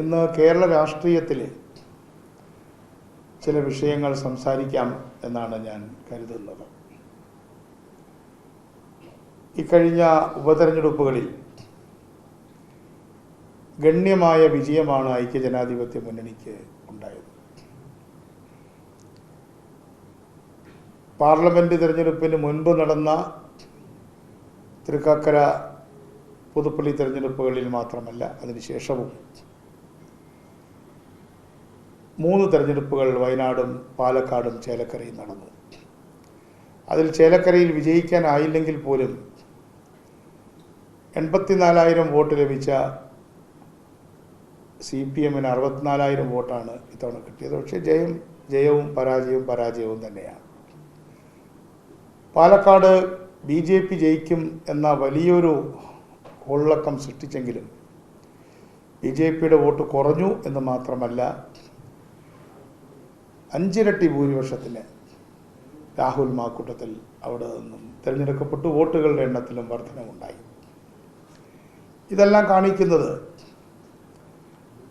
ഇന്ന് കേരള രാഷ്ട്രീയത്തിൽ ചില വിഷയങ്ങൾ സംസാരിക്കാം എന്നാണ് ഞാൻ കരുതുന്നത്. ഇക്കഴിഞ്ഞ ഉപതെരഞ്ഞെടുപ്പുകളിൽ ഗണ്യമായ വിജയമാണ് ഐക്യജനാധിപത്യ മുന്നണിക്ക് ഉണ്ടായത്. പാർലമെന്റ് തിരഞ്ഞെടുപ്പിന് മുൻപ് നടന്ന തൃക്കാക്കര പുതുപ്പള്ളി തിരഞ്ഞെടുപ്പുകളിൽ മാത്രമല്ല അതിനുശേഷവും മൂന്ന് തെരഞ്ഞെടുപ്പുകൾ വയനാടും പാലക്കാടും ചേലക്കരയും നടന്നു. അതിൽ ചേലക്കരയിൽ വിജയിക്കാനായില്ലെങ്കിൽ പോലും എൺപത്തിനാലായിരം വോട്ട് ലഭിച്ച സി പി എമ്മിന് അറുപത്തിനാലായിരം വോട്ടാണ് ഇത്തവണ കിട്ടിയത്. പക്ഷേ ജയം ജയവും പരാജയവും പരാജയവും തന്നെയാണ്. പാലക്കാട് ബി ജെ പി ജയിക്കും എന്ന വലിയൊരു ഉള്ളക്കം സൃഷ്ടിച്ചെങ്കിലും ബി ജെ പിയുടെ വോട്ട് കുറഞ്ഞു എന്ന് മാത്രമല്ല അഞ്ചിരട്ടി ഭൂരിപക്ഷത്തിന് രാഹുൽ മാക്കൂട്ടത്തിൽ അവിടെ നിന്നും തിരഞ്ഞെടുക്കപ്പെട്ടു. വോട്ടുകളുടെ എണ്ണത്തിലും വർധനമുണ്ടായി ഇതെല്ലാം കാണിക്കുന്നത്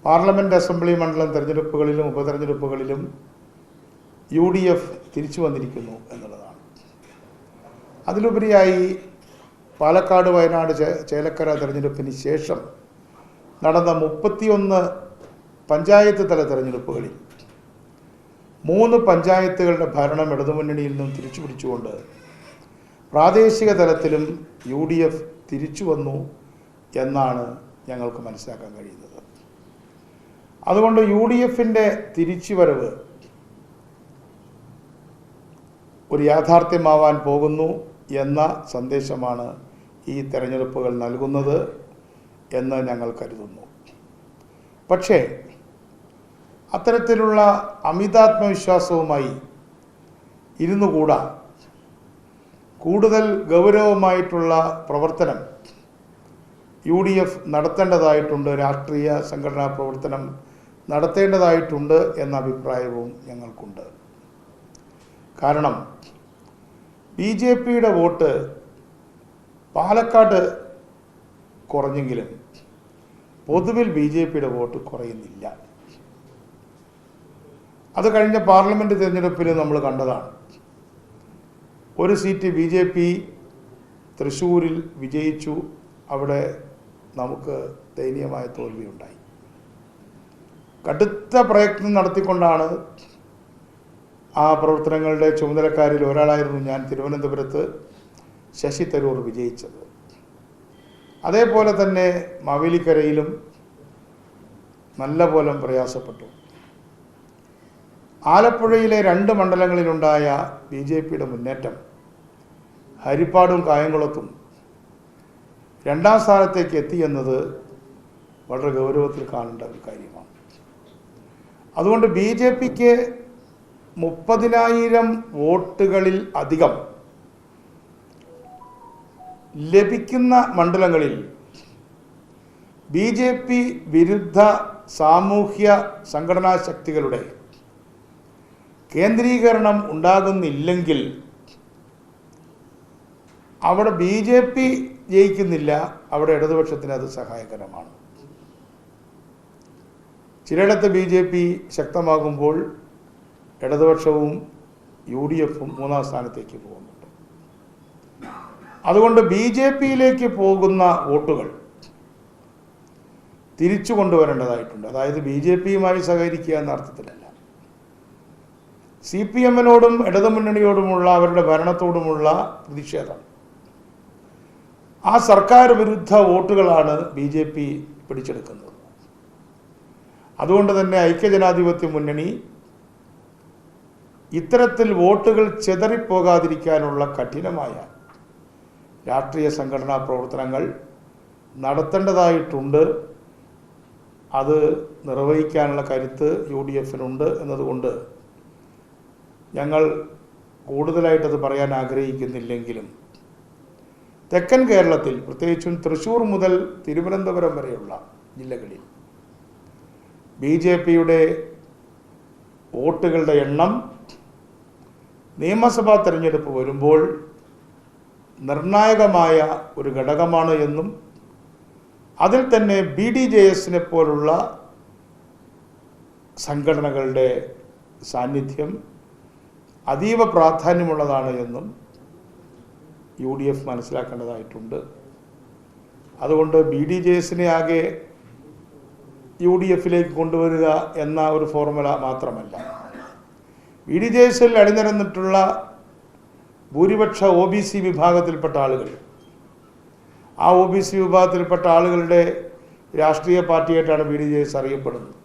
പാർലമെന്റ് അസംബ്ലി മണ്ഡലം തിരഞ്ഞെടുപ്പുകളിലും ഉപതെരഞ്ഞെടുപ്പുകളിലും യു ഡി എഫ് തിരിച്ചു വന്നിരിക്കുന്നു എന്നുള്ളതാണ്. അതിലുപരിയായി പാലക്കാട് വയനാട് ചേലക്കര തെരഞ്ഞെടുപ്പിന് ശേഷം നടന്ന മുപ്പത്തിയൊന്ന് പഞ്ചായത്ത് തല തെരഞ്ഞെടുപ്പുകളിൽ മൂന്ന് പഞ്ചായത്തുകളുടെ ഭരണം ഇടതുമുന്നണിയിൽ നിന്നും തിരിച്ചു പിടിച്ചുകൊണ്ട് പ്രാദേശിക തലത്തിലും യു ഡി എഫ് തിരിച്ചു വന്നു എന്നാണ് ഞങ്ങൾക്ക് മനസ്സിലാക്കാൻ കഴിയുന്നത്. അതുകൊണ്ട് യു ഡി എഫിന്റെ തിരിച്ചുവരവ് ഒരു യാഥാർത്ഥ്യമാവാൻ പോകുന്നു എന്ന സന്ദേശമാണ് ഈ തെരഞ്ഞെടുപ്പുകൾ നൽകുന്നത് എന്ന് ഞങ്ങൾ കരുതുന്നു. പക്ഷേ അത്തരത്തിലുള്ള അമിതാത്മവിശ്വാസവുമായി ഇരുന്നു കൂടാ. കൂടുതൽ ഗൗരവമായിട്ടുള്ള പ്രവർത്തനം യു ഡി എഫ് നടത്തേണ്ടതായിട്ടുണ്ട്. രാഷ്ട്രീയ സംഘടനാ പ്രവർത്തനം നടത്തേണ്ടതായിട്ടുണ്ട് എന്ന അഭിപ്രായവും ഞങ്ങൾക്കുണ്ട്. കാരണം ബി ജെ പിയുടെ വോട്ട് പാലക്കാട് കുറഞ്ഞെങ്കിലും പൊതുവിൽ ബി ജെ പിയുടെ വോട്ട് കുറയുന്നില്ല. അത് കഴിഞ്ഞ പാർലമെന്റ് തിരഞ്ഞെടുപ്പിൽ നമ്മൾ കണ്ടതാണ്. ഒരു സീറ്റ് ബി ജെ പി തൃശ്ശൂരിൽ വിജയിച്ചു. അവിടെ നമുക്ക് ദയനീയമായ തോൽവിയുണ്ടായി. കടുത്ത പ്രയത്നം നടത്തിക്കൊണ്ടാണ് ആ പ്രവർത്തനങ്ങളുടെ ചുമതലക്കാരിൽ ഒരാളായിരുന്നു ഞാൻ തിരുവനന്തപുരത്ത് ശശി തരൂർ വിജയിച്ചത്. അതേപോലെ തന്നെ മാവേലിക്കരയിലും നല്ല പോലെ പ്രയാസപ്പെട്ടു. ആലപ്പുഴയിലെ രണ്ട് മണ്ഡലങ്ങളിലുണ്ടായ ബി ജെ പിയുടെ മുന്നേറ്റം ഹരിപ്പാടും കായംകുളത്തും രണ്ടാം സ്ഥാനത്തേക്ക് എത്തി എന്നത് വളരെ ഗൗരവത്തിൽ കാണേണ്ട ഒരു കാര്യമാണ്. അതുകൊണ്ട് ബി ജെ പിക്ക് മുപ്പതിനായിരം വോട്ടുകളിൽ അധികം ലഭിക്കുന്ന മണ്ഡലങ്ങളിൽ ബി ജെ പി വിരുദ്ധ സാമൂഹ്യ സംഘടനാ ശക്തികളുടെ കേന്ദ്രീകരണം ഉണ്ടാകുന്നില്ലെങ്കിൽ അവിടെ ബി ജെ പി ജയിക്കുന്നില്ല അവിടെ ഇടതുപക്ഷത്തിന് അത് സഹായകരമാണ്. ചിലയിടത്ത് ബി ജെ പി ശക്തമാകുമ്പോൾ ഇടതുപക്ഷവും യു ഡി എഫും മൂന്നാം സ്ഥാനത്തേക്ക് പോകുന്നുണ്ട്. അതുകൊണ്ട് ബി ജെ പിയിലേക്ക് പോകുന്ന വോട്ടുകൾ തിരിച്ചു കൊണ്ടുവരേണ്ടതായിട്ടുണ്ട്. അതായത് ബി ജെ പിയുമായി സഹകരിക്കുക എന്ന അർത്ഥത്തിലല്ല. സി പി എമ്മിനോടും ഇടതുമുന്നണിയോടുമുള്ള അവരുടെ ഭരണത്തോടുമുള്ള പ്രതിഷേധം. ആ സർക്കാർ വിരുദ്ധ വോട്ടുകളാണ് ബി ജെ പി പിടിച്ചെടുക്കുന്നത്. അതുകൊണ്ട് തന്നെ ഐക്യജനാധിപത്യ മുന്നണി ഇത്തരത്തിൽ വോട്ടുകൾ ചെതറിപ്പോകാതിരിക്കാനുള്ള കഠിനമായ രാഷ്ട്രീയ സംഘടനാ പ്രവർത്തനങ്ങൾ നടത്തേണ്ടതായിട്ടുണ്ട്. അത് നിർവഹിക്കാനുള്ള കരുത്ത് യു ഡി എഫിനുണ്ട് എന്നതുകൊണ്ട് ഞങ്ങൾ കൂടുതലായിട്ടത് പറയാൻ ആഗ്രഹിക്കുന്നില്ലെങ്കിലും തെക്കൻ കേരളത്തിൽ പ്രത്യേകിച്ചും തൃശ്ശൂർ മുതൽ തിരുവനന്തപുരം വരെയുള്ള ജില്ലകളിൽ ബി ജെ പിയുടെ വോട്ടുകളുടെ എണ്ണം നിയമസഭാ തെരഞ്ഞെടുപ്പ് വരുമ്പോൾ നിർണായകമായ ഒരു ഘടകമാണ് എന്നും അതിൽ തന്നെ ബി ഡി ജെ എസിനെ പോലുള്ള സംഘടനകളുടെ സാന്നിധ്യം അതീവ പ്രാധാന്യമുള്ളതാണ് എന്നും യു ഡി എഫ് മനസ്സിലാക്കേണ്ടതായിട്ടുണ്ട്. അതുകൊണ്ട് ബി ഡി ജെ എസിനെ ആകെ യു ഡി എഫിലേക്ക് കൊണ്ടുവരിക എന്ന ഒരു ഫോർമുല മാത്രമല്ല. ബി ഡി ജെ എസിൽ അണിനിരന്നിട്ടുള്ള ഭൂരിപക്ഷ ഒ ബി സി വിഭാഗത്തിൽപ്പെട്ട ആളുകൾ ആ ഒ ബി സി വിഭാഗത്തിൽപ്പെട്ട ആളുകളുടെ രാഷ്ട്രീയ പാർട്ടിയായിട്ടാണ് ബി ഡി ജെ എസ് അറിയപ്പെടുന്നത്.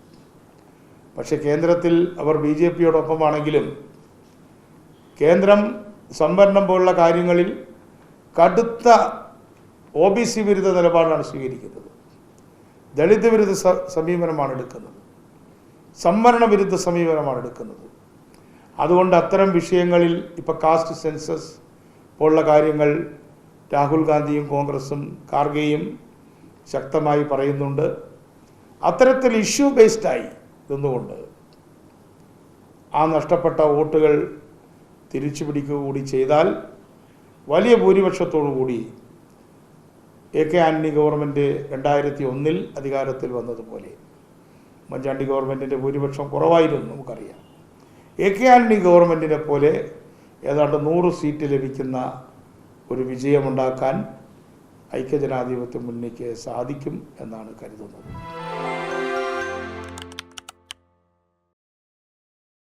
പക്ഷേ കേന്ദ്രത്തിൽ അവർ ബി ജെ പിയോടൊപ്പമാണെങ്കിലും കേന്ദ്രം സംവരണം പോലുള്ള കാര്യങ്ങളിൽ കടുത്ത ഒ ബി സി വിരുദ്ധ നിലപാടാണ് സ്വീകരിക്കുന്നത്. ദളിത് വിരുദ്ധ സമീപനമാണ് എടുക്കുന്നത്. സംവരണ വിരുദ്ധ സമീപനമാണ് എടുക്കുന്നത്. അതുകൊണ്ട് അത്തരം വിഷയങ്ങളിൽ ഇപ്പോൾ കാസ്റ്റ് സെൻസസ് പോലുള്ള കാര്യങ്ങൾ രാഹുൽ ഗാന്ധിയും കോൺഗ്രസും കാർഗെയും ശക്തമായി പറയുന്നുണ്ട്. അത്തരത്തിൽ ഇഷ്യൂ ബേസ്ഡായി നിന്നുകൊണ്ട് ആ നഷ്ടപ്പെട്ട വോട്ടുകൾ തിരിച്ചു പിടിക്കുക കൂടി ചെയ്താൽ വലിയ കൂടി എ കെ ആന്റണി ഗവൺമെന്റ് രണ്ടായിരത്തി ഒന്നിൽ അധികാരത്തിൽ വന്നതുപോലെ. ഉമ്മൻചാണ്ടി ഗവൺമെന്റിന്റെ ഭൂരിപക്ഷം കുറവായിരുന്നു നമുക്കറിയാം. എ കെ ആന്റണി ഗവൺമെന്റിനെ പോലെ ഏതാണ്ട് നൂറ് സീറ്റ് ലഭിക്കുന്ന ഒരു വിജയമുണ്ടാക്കാൻ ഐക്യജനാധിപത്യ മുന്നണിക്ക് സാധിക്കും എന്നാണ് കരുതുന്നത്.